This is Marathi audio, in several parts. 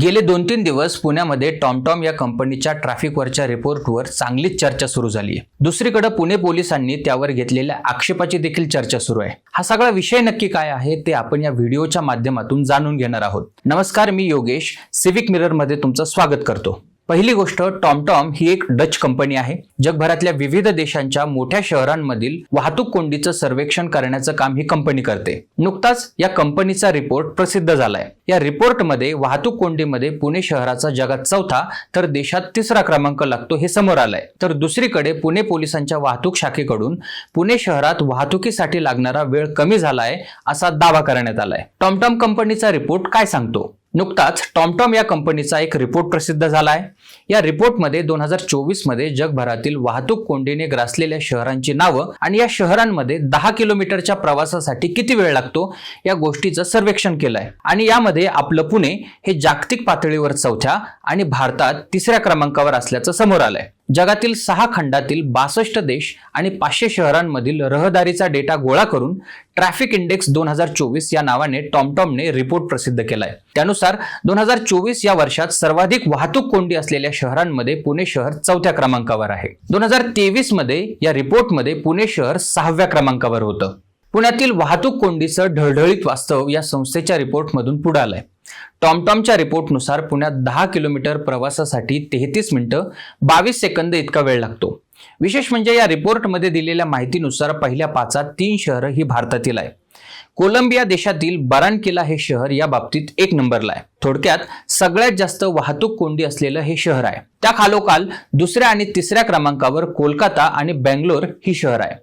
गेले दोन तीन दिवस पुण्यामध्ये टॉमटॉम या कंपनीच्या ट्रॅफिकवरच्या रिपोर्टवर चांगलीच चर्चा सुरू झाली आहे. दुसरीकडे पुणे पोलिसांनी त्यावर घेतलेल्या आक्षेपाची देखील चर्चा सुरू आहे. हा सगळा विषय नक्की काय आहे ते आपण या व्हिडिओच्या माध्यमातून जाणून घेणार आहोत. नमस्कार मी योगेश. सिविक मिररमध्ये तुमचं स्वागत करतो. पहिली गोष्ट टॉमटॉम ही एक डच कंपनी आहे. जगभरातल्या विविध देशांच्या मोठ्या शहरांमधील वाहतूक कोंडीचं सर्वेक्षण करण्याचं काम ही कंपनी करते. नुकताच या कंपनीचा रिपोर्ट प्रसिद्ध झालाय. या रिपोर्टमध्ये वाहतूक कोंडीमध्ये पुणे शहराचा जगात चौथा तर देशात तिसरा क्रमांक लागतो हे समोर आलाय. तर दुसरीकडे पुणे पोलिसांच्या वाहतूक शाखेकडून पुणे शहरात वाहतुकीसाठी लागणारा वेळ कमी झालाय असा दावा करण्यात आलाय. टॉमटॉम कंपनीचा रिपोर्ट काय सांगतो? नुकताच टॉमटॉम या कंपनीचा एक रिपोर्ट प्रसिद्ध झाला आहे या रिपोर्टमध्ये दोन हजार चोवीसमध्ये जगभरातील वाहतूक कोंडीने ग्रासलेल्या शहरांची नावं आणि या शहरांमध्ये दहा किलोमीटरच्या प्रवासासाठी किती वेळ लागतो या गोष्टीचं सर्वेक्षण केलं आहे आणि यामध्ये आपलं पुणे हे जागतिक पातळीवर चौथ्या आणि भारतात तिसऱ्या क्रमांकावर असल्याचं समोर आलंय. जगातील सहा खंडातील बासष्ट देश आणि पाचशे शहरांमधील रहदारीचा डेटा गोळा करून ट्रॅफिक इंडेक्स दोन हजार चोवीस या नावाने टॉमटॉमने रिपोर्ट प्रसिद्ध केला आहे त्यानुसार दोन हजार चोवीस या वर्षात सर्वाधिक वाहतूक कोंडी असलेल्या शहरांमध्ये पुणे शहर चौथ्या क्रमांकावर आहे. दोन हजार तेवीसमध्ये या रिपोर्टमध्ये पुणे शहर सहाव्या क्रमांकावर होतं. पुण्यातील वाहतूक कोंडीचं ढळढळीत वास्तव या संस्थेच्या रिपोर्टमधून पुढे आलंय. टॉमटॉमच्या रिपोर्टनुसार पुण्यात दहा किलोमीटर प्रवासासाठी तेहतीस मिनिटं बावीस सेकंद इतका वेळ लागतो. विशेष म्हणजे या रिपोर्टमध्ये दिलेल्या माहितीनुसार पहिल्या पाचात तीन शहरं ही भारतातील आहे. कोलंबिया देशातील बारानकिला हे शहर या बाबतीत एक नंबरला आहे. थोडक्यात सगळ्यात जास्त वाहतूक कोंडी असलेलं हे शहर आहे. त्या खालोखाल दुसऱ्या आणि तिसऱ्या क्रमांकावर कोलकाता आणि बेंगलोर ही शहर आहे.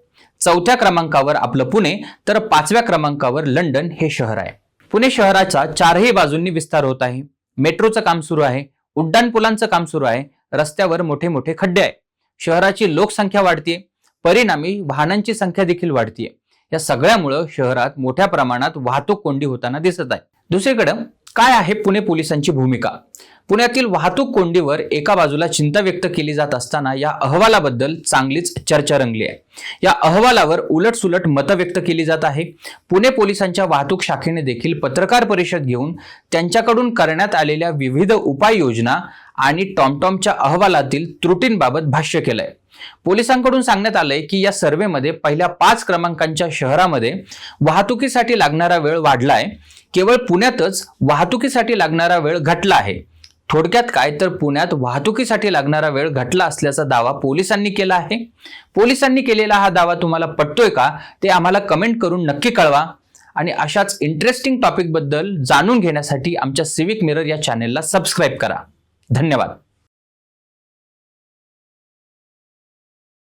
चौथ्या क्रमांकावर आपलं पुणे तर पाचव्या क्रमांकावर लंडन हे शहर आहे. पुणे शहराचा चारही बाजूंनी विस्तार होत आहे. मेट्रोचं काम सुरू आहे. उड्डाणपुलांचं काम सुरू आहे. रस्त्यावर मोठे मोठे खड्डे आहे. शहराची लोकसंख्या वाढतीये. परिणामी वाहनांची संख्या देखील वाढतीये. या सगळ्यामुळं शहरात मोठ्या प्रमाणात वाहतूक कोंडी होताना दिसत आहे. दुसरीकडं काय आहे पुणे पोलिसांची भूमिका? पुण्यातील वाहतूक कोंडीवर एका बाजूला चिंता व्यक्त केली जात असताना या अहवालाबद्दल चांगलीच चर्चा रंगली आहे. या अहवालावर उलटसुलट मतं व्यक्त केली जात आहे. पुणे पोलिसांच्या वाहतूक शाखेने देखील पत्रकार परिषद घेऊन त्यांच्याकडून करण्यात आलेल्या विविध उपाययोजना आणि टॉमटॉमच्या अहवालातील त्रुटींबाबत भाष्य केलंय. पोलिसांकडून सांगण्यात आलंय की या सर्व्हेमध्ये पहिल्या पाच क्रमांकांच्या शहरामध्ये वाहतुकीसाठी लागणारा वेळ वाढलाय. केवळ पुण्यातच वाहतुकीसाठी लागणारा वेळ घटला आहे. थोडक्यात काय तर पुण्यात वाहतुकीसाठी लागणारा वेळ घटला असल्याचा दावा पोलिसांनी केला आहे. पोलिसांनी केलेला हा दावा तुम्हाला पटतोय का? ते आम्हाला कमेंट करून नक्की कळवा. आणि अशाच इंटरेस्टिंग टॉपिकबद्दल जाणून घेण्यासाठी आमच्या सिविक मिरर या चॅनेलला सबस्क्राईब करा. धन्यवाद.